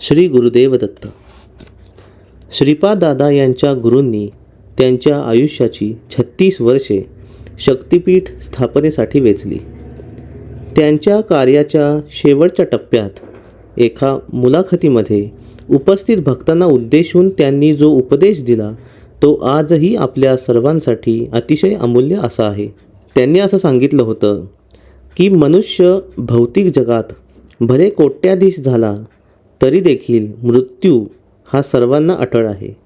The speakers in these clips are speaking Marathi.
श्री गुरुदेव दत्त. श्रीपादादा यांच्या गुरूंनी त्यांच्या आयुष्याची छत्तीस वर्षे शक्तिपीठ स्थापनेसाठी वेचली. त्यांच्या कार्याच्या शेवटच्या टप्प्यात एका मुलाखतीमध्ये उपस्थित भक्तांना उद्देशून त्यांनी जो उपदेश दिला तो आजही आपल्या सर्वांसाठी अतिशय अमूल्य असा आहे. त्यांनी असं सांगितलं होतं की मनुष्य भौतिक जगात भले कोट्याधीश झाला तरी देखील मृत्यू हा सर्वांना अटळ आहे.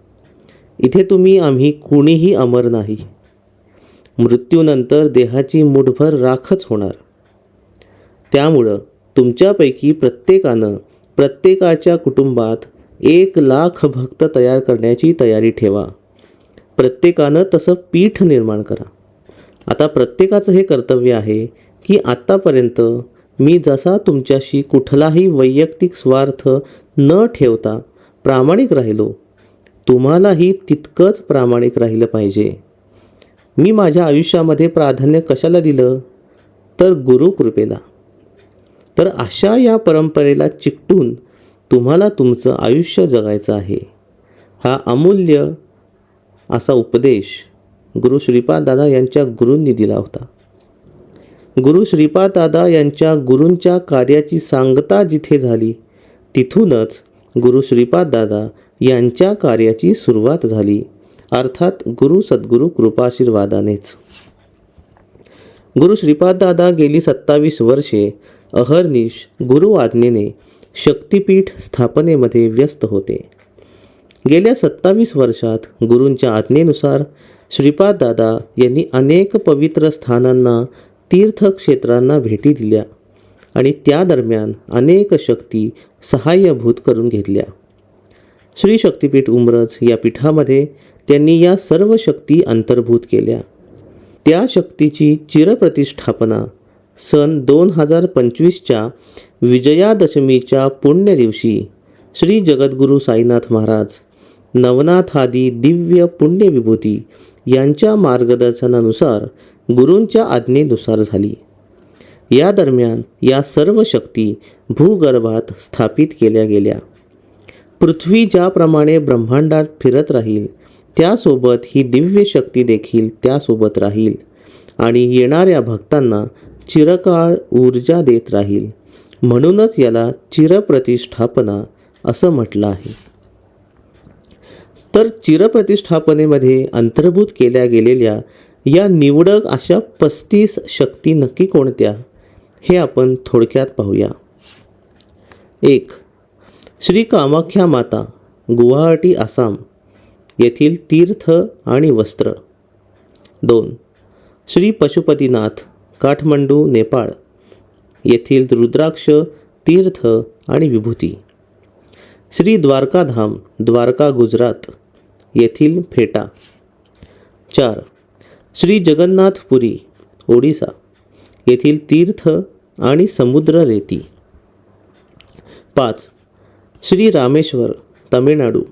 इथे तुम्ही आम्ही कुणीही अमर नाही. मृत्यूनंतर देहाची मुठभर राखच होणार. त्यामुळं तुमच्यापैकी प्रत्येकानं प्रत्येकाच्या कुटुंबात एक लाख भक्त तयार करण्याची तयारी ठेवा. प्रत्येकानं तसं पीठ निर्माण करा. आता प्रत्येकाचं हे कर्तव्य आहे की आत्तापर्यंत मी जसा तुमच्याशी कुठलाही वैयक्तिक स्वार्थ न ठेवता प्रामाणिक राहिलो तुम्हालाही तितकंच प्रामाणिक राहिलं पाहिजे. मी माझ्या आयुष्यामध्ये प्राधान्य कशाला दिलं? तर गुरुकृपेला तर अशा या परंपरेला चिकटून तुम्हाला तुमचं आयुष्य जगायचं आहे. हा अमूल्य असा उपदेश गुरु श्रीपाददादा यांच्या गुरूंनी दिला होता. गुरु श्रीपाददादा यांच्या गुरूंच्या कार्याची सांगता जिथे झाली तिथूनच गुरु श्रीपाददादा यांच्या कार्याची सुरुवात झाली. अर्थात गुरु सद्गुरू कृपाशीर्वादानेच. गुरु श्रीपाददादा गेली सत्तावीस वर्षे अहर्निश गुरु आज्ञेने शक्तिपीठ स्थापनेमध्ये व्यस्त होते. गेल्या सत्तावीस वर्षात गुरूंच्या आज्ञेनुसार श्रीपाददादा यांनी अनेक पवित्र स्थानांना तीर्थक्षेत्रांना भेटी दिल्या आणि त्या दरम्यान अनेक शक्ती सहाय्यभूत करून घेतल्या. श्री शक्तिपीठ उमरज या पीठामध्ये त्यांनी या सर्व शक्ती अंतर्भूत केल्या. त्या शक्तीची चिरप्रतिष्ठापना सन दोन हजार पंचवीसच्या विजयादशमीच्या पुण्य दिवशी श्री जगद्गुरू साईनाथ महाराज नवनाथादी दिव्य पुण्यविभूती यांच्या मार्गदर्शनानुसार गुरूंच्या आज्ञेनुसार झाली. या दरम्यान या सर्व शक्ती भूगर्भात स्थापित केल्या गेल्या. पृथ्वी ज्याप्रमाणे ब्रह्मांडात फिरत राहील त्यासोबत ही दिव्य शक्ती देखील त्यासोबत राहील आणि येणाऱ्या भक्तांना चिरकाळ ऊर्जा देत राहील. म्हणूनच याला चिरप्रतिष्ठापना असं म्हटलं आहे. तर चिरप्रतिष्ठापनेमध्ये अंतर्भूत केल्या गेलेल्या या निवडक अशा पस्तीस शक्ती नक्की कोणत्या? हे आपण थोडक्यात पाहूया. एक श्री कामाख्या माता गुवाहाटी आसाम येथील तीर्थ आणि वस्त्र. दोन श्री पशुपतीनाथ काठमांडू नेपाळ येथील रुद्राक्ष तीर्थ आणि विभूती. श्री द्वारकाधाम द्वारका गुजरात येथील फेटा. चार श्री जगन्नाथपुरी ओडिसा. येथील तीर्थ आणि समुद्र रेती. पाच. श्री रामेश्वर तमिळनाडू.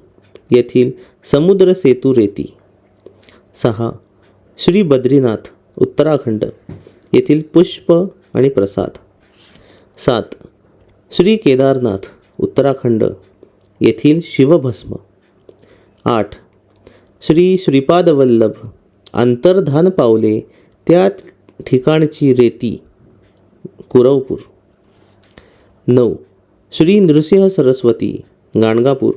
येथील समुद्र सेतू रेती. सहा. श्री बद्रीनाथ उत्तराखंड. येथील पुष्प आणि प्रसाद. सात. श्री केदारनाथ उत्तराखंड. येथील शिवभस्म. आठ. श्री श्रीपादवल्लभ अंतर्धान पावले त्या ठिकाणची रेती. कुरवपूर. नऊ. श्री नृसिंह सरस्वती गाणगापूर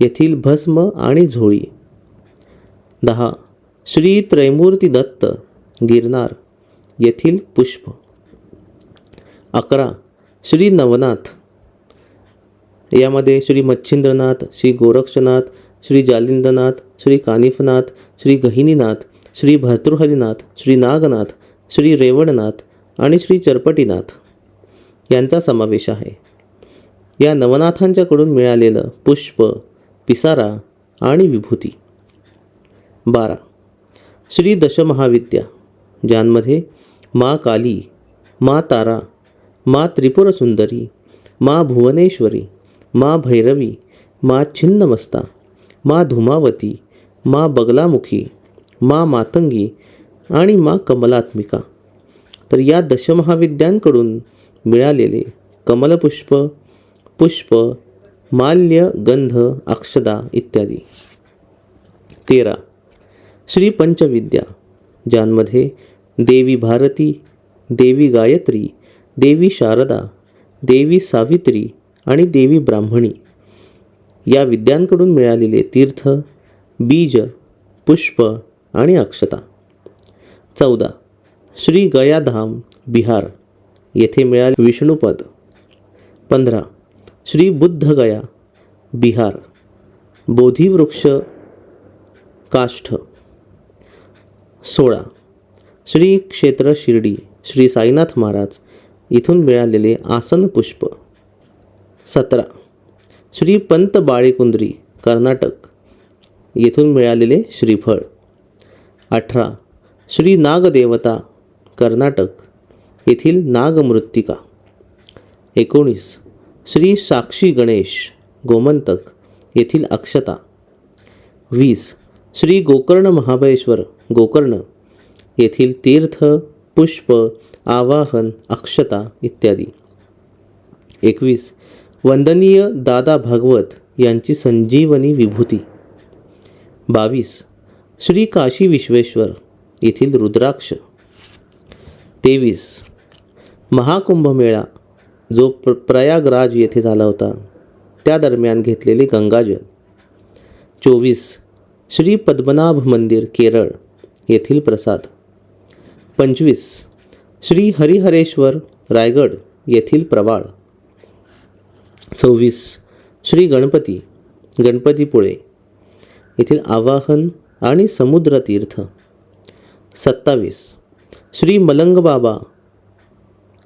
येथील भस्म आणि झोळी. दहा. श्री त्रैमूर्ती दत्त गिरनार येथील पुष्प. अकरा. श्री नवनाथ. यामध्ये श्री मच्छिंद्रनाथ श्री गोरक्षनाथ श्री जालिंदनाथ श्री कानिफनाथ श्री गहिनीनाथ श्री भर्तृहरीनाथ श्री नागनाथ श्री रेवणनाथ आणि श्री चरपटीनाथ यांचा समावेश आहे. या नवनाथांच्याकडून मिळालेलं पुष्प पिसारा आणि विभूती. बारा. श्री दशमहाविद्या ज्यांमध्ये मा काली मा तारा मा त्रिपुरसुंदरी मा भुवनेश्वरी मा भैरवी मा छिन्नमस्ता मा धुमावती मा बगलामुखी मा मातंगी आणि मा कमलात्मिका. तर या दशमहाविद्यांकडून मिळालेले कमलपुष्प पुष्प माल्य गंध अक्षदा इत्यादी. तेरा. श्री पंचविद्या ज्यांमध्ये देवी भारती देवी गायत्री देवी शारदा देवी सावित्री आणि देवी ब्राह्मणी या विद्यांकडून मिळालेले तीर्थ बीज पुष्प आणि अक्षता. चौदा. श्री गयाधाम बिहार. येथे मिळाले विष्णुपद. पंधरा. श्री बुद्धगया बिहार. बोधिवृक्ष काष्ठ. सोळा. श्री क्षेत्र शिर्डी श्री साईनाथ महाराज इथून मिळालेले आसन पुष्प. सतरा. श्री पंत बाळेकुंद्री कर्नाटक. येथून मिळालेले श्रीफळ. अठरा. श्री नागदेवता कर्नाटक. येथील नागमृत्तिका एकोणीस. श्री साक्षी गणेश गोमंतक. येथील अक्षता. वीस. श्री गोकर्ण महाबळेश्वर गोकर्ण. येथील तीर्थ पुष्प आवाहन अक्षता इत्यादी. एकवीस. वंदनीय दादा भागवत यांची संजीवनी विभूती. बावीस. श्री काशी विश्वेश्वर येथील रुद्राक्ष. तेवीस. महाकुंभमेळा जो प्र प्रयागराज येथे झाला होता. त्या दरम्यान घेतलेले गंगाजल. चोवीस. श्री पद्मनाभ मंदिर केरळ येथील प्रसाद. पंचवीस. श्री हरिहरेश्वर रायगड येथील प्रवाळ. सव्वीस. श्री गणपती गणपतीपुळे येथील आवाहन आणि समुद्रतीर्थ सत्तावीस. श्री मलंगबाबा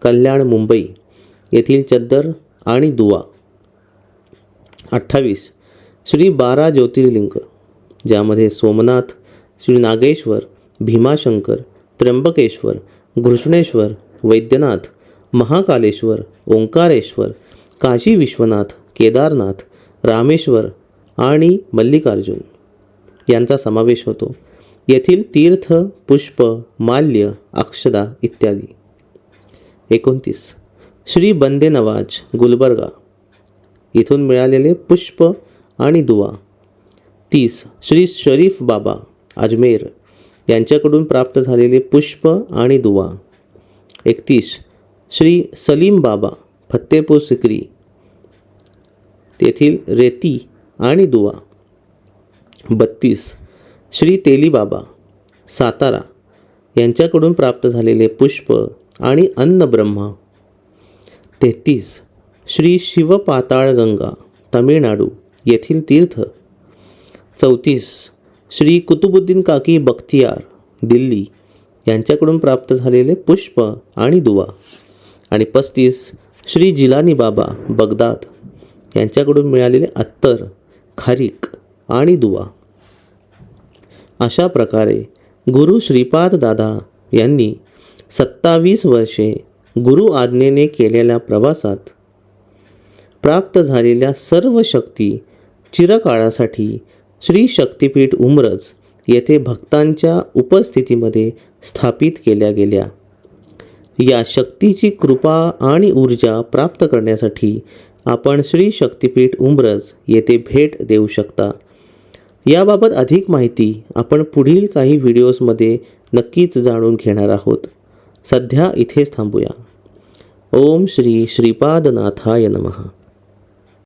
कल्याण मुंबई. येथील चद्दर आणि दुवा. अठ्ठावीस. श्री बारा ज्योतिर्लिंग ज्यामध्ये सोमनाथ श्री नागेश्वर भीमाशंकर त्र्यंबकेश्वर घृष्णेश्वर वैद्यनाथ महाकालेश्वर ओंकारेश्वर काशी विश्वनाथ केदारनाथ रामेश्वर आणि मल्लिकार्जुन यांचा समावेश होतो. येथील तीर्थ पुष्प माल्य अक्षदा इत्यादी. एकोणतीस. श्री बंदे नवाज गुलबर्गा. इथून मिळालेले पुष्प आणि दुवा. तीस. श्री शरीफ बाबा अजमेर. यांच्याकडून प्राप्त झालेले पुष्प आणि दुवा. एकतीस. श्री सलीम बाबा फत्तेपूर सिक्री तेथील रेती आणि दुवा. बत्तीस. श्री तेलीबाबा सातारा यांच्याकडून प्राप्त झालेले पुष्प आणि अन्नब्रह्म तेहतीस. श्री शिवपाताळगंगा तमिळनाडू येथील तीर्थ. चौतीस. श्री कुतुबुद्दीन काकी बख्तियार दिल्ली यांच्याकडून प्राप्त झालेले पुष्प आणि दुवा. आणि पस्तीस. श्री जिलानी बाबा बगदाद यांच्याकडून मिळालेले अत्तर खारीक आणि दुवा. अशा प्रकारे गुरु श्रीपाद दादा यांनी सत्तावीस वर्षे गुरु आज्ञेने केलेल्या प्रवासात प्राप्त झालेल्या सर्व शक्ती चिरकाळासाठी श्री शक्तिपीठ उमरज येथे भक्तांच्या उपस्थितीमध्ये स्थापित केल्या गेल्या. या शक्तीची कृपा आणि ऊर्जा प्राप्त करण्यासाठी आपण श्री शक्तीपीठ उमरज येथे भेट देऊ शकता. याबाबत अधिक माहिती आपण पुढील काही व्हिडिओजमध्ये नक्कीच जाणून घेणार आहोत. सध्या इथेच थांबूया. ओम श्री श्रीपादनाथाय नमः.